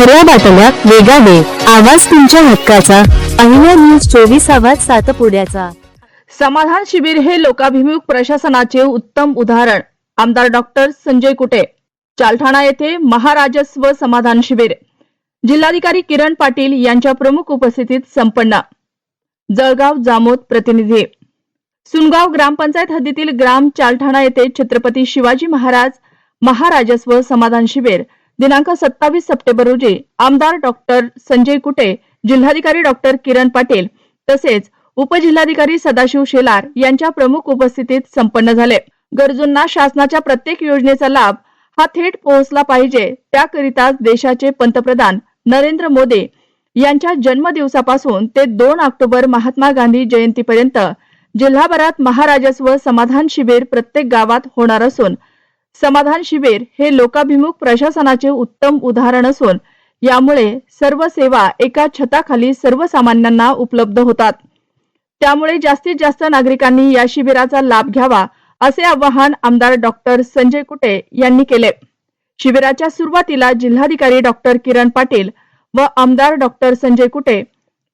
खऱ्या बातम्या वेगाने आवाज तुमच्या हक्काचा. अहिल्या न्यूज चोवीस आवाज सातपुड्याचा समाधान शिबिर हे लोकाभिमुख प्रशासनाचे उत्तम उदाहरण. आमदार डॉक्टर संजय कुटे. चालठाणा येथे महाराजस्व समाधान शिबिर. जिल्हाधिकारी किरण पाटील यांच्या प्रमुख उपस्थितीत संपन्न. जळगाव जामोद प्रतिनिधी. सुनगाव ग्रामपंचायत हद्दीतील ग्राम चालठाणा येथे छत्रपती शिवाजी महाराज महाराजस्व समाधान शिबिर. दिनांक सत्तावीस सप्टेंबर रोजी आमदार डॉक्टर संजय कुटे जिल्हाधिकारी डॉक्टर किरण पाटील तसेच उपजिल्हाधिकारी सदाशिव शेलार यांच्या प्रमुख उपस्थितीत संपन्न झाले. गरजूंना शासनाच्या प्रत्येक योजनेचा लाभ हा थेट पोहोचला पाहिजे त्याकरिता देशाचे पंतप्रधान नरेंद्र मोदी यांच्या जन्मदिवसापासून ते दोन ऑक्टोबर महात्मा गांधी जयंतीपर्यंत जिल्हाभरात महाराजस्व समाधान शिबिर प्रत्येक गावात होणार असून समाधान शिबिर हे लोकाभिमुख प्रशासनाचे उत्तम उदाहरण असून यामुळे सर्व सेवा एका छताखाली सर्वसामान्यांना उपलब्ध होतात. त्यामुळे जास्तीत जास्त नागरिकांनी या शिबिराचा लाभ घ्यावा असे आवाहन आमदार डॉक्टर संजय कुटे यांनी केले. शिबिराच्या सुरुवातीला जिल्हाधिकारी डॉक्टर किरण पाटील व आमदार डॉक्टर संजय कुटे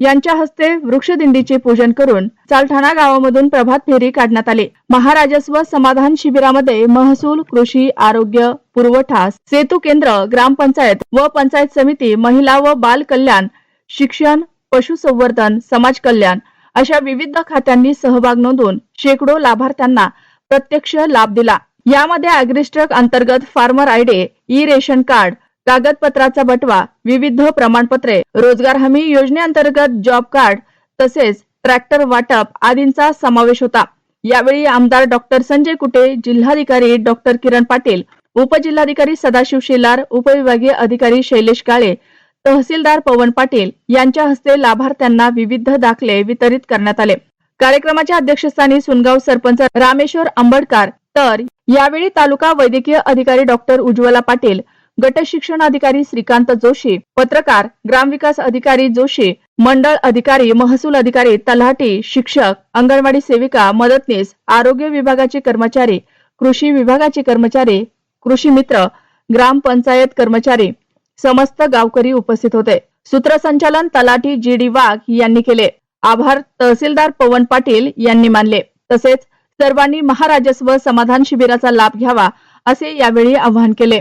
यांच्या हस्ते वृक्षदिंडीचे पूजन करून चालठाणा गावामधून प्रभात फेरी काढण्यात आले. महाराजस्व समाधान शिबिरामध्ये महसूल कृषी आरोग्य पुरवठा सेतू केंद्र ग्रामपंचायत व पंचायत समिती महिला व बाल कल्याण शिक्षण पशुसंवर्धन समाज कल्याण अशा विविध खात्यांनी सहभाग नोंदवून शेकडो लाभार्थ्यांना प्रत्यक्ष लाभ दिला. यामध्ये अॅग्रिस्ट्रक अंतर्गत farmer ID E ration card कागदपत्राचा बटवा विविध प्रमाणपत्रे रोजगार हमी योजनेअंतर्गत जॉब कार्ड तसेच ट्रॅक्टर वाटप आदींचा समावेश होता. यावेळी आमदार डॉक्टर संजय कुटे जिल्हाधिकारी डॉक्टर किरण पाटील उपजिल्हाधिकारी सदाशिव शेलार उपविभागीय अधिकारी शैलेश काळे तहसीलदार पवन पाटील यांच्या हस्ते लाभार्थ्यांना विविध दाखले वितरित करण्यात आले. कार्यक्रमाच्या अध्यक्षस्थानी सुनगाव सरपंच रामेश्वर आंबडकर तर यावेळी तालुका वैद्यकीय अधिकारी डॉक्टर उज्ज्वला पाटील गट शिक्षण अधिकारी श्रीकांत जोशी पत्रकार ग्रामविकास अधिकारी जोशी मंडळ अधिकारी महसूल अधिकारी तलाठी शिक्षक अंगणवाडी सेविका मदतनीस आरोग्य विभागाचे कर्मचारी कृषी विभागाचे कर्मचारी कृषी मित्र ग्रामपंचायत कर्मचारी समस्त गावकरी उपस्थित होते. सूत्रसंचालन तलाठी जी डी वाघ यांनी केले. आभार तहसीलदार पवन पाटील यांनी मानले. तसेच सर्वांनी महाराजस्व समाधान शिबिराचा लाभ घ्यावा असे यावेळी आवाहन केले.